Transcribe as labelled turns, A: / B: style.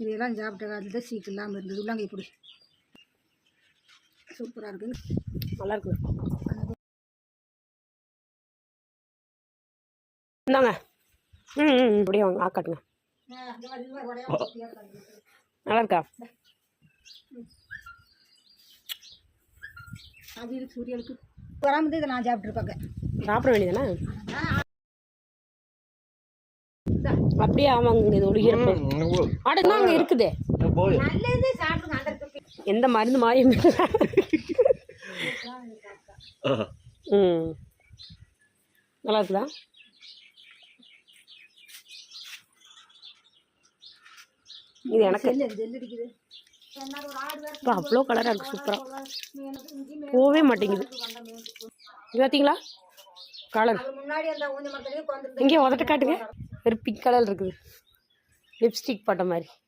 A: இதெல்லாம் சாப்பிட்ட காலத்தில் தான் சீக்கு இல்லாமல் இருந்தது. உள்ளாங்க இப்படி சூப்பராக இருக்குங்க.
B: நல்லா இருக்குது. இந்தாங்க. ம் ம் அப்படியே வாங்க. ஆக்காட்டுங்க. நல்லா இருக்கா?
A: அது சூரியனுக்கு. வராமல் இதை நான் சாப்பிட்ருப்பாங்க
B: சாப்பிட வேண்டியதானே அப்படியே ஆமாங்க இது ஒழுகிறப்போ ஆடுனா அங்கே இருக்குது எந்த மருந்து மாயம் ம் நல்லா இருக்குதா இது எனக்கு இப்போ அவ்வளோ கலராக இருக்குது சூப்பராக போகவே மாட்டேங்குது இது பார்த்தீங்களா கலர்
A: முன்னாடி அந்த ஊஞ்ச மரத்துலேயே உட்காந்து
B: இங்கே உதட்ட காட்டுங்க ஒரு பிங்க் கலர் இருக்குது. லிப்ஸ்டிக் போட்ட மாதிரி.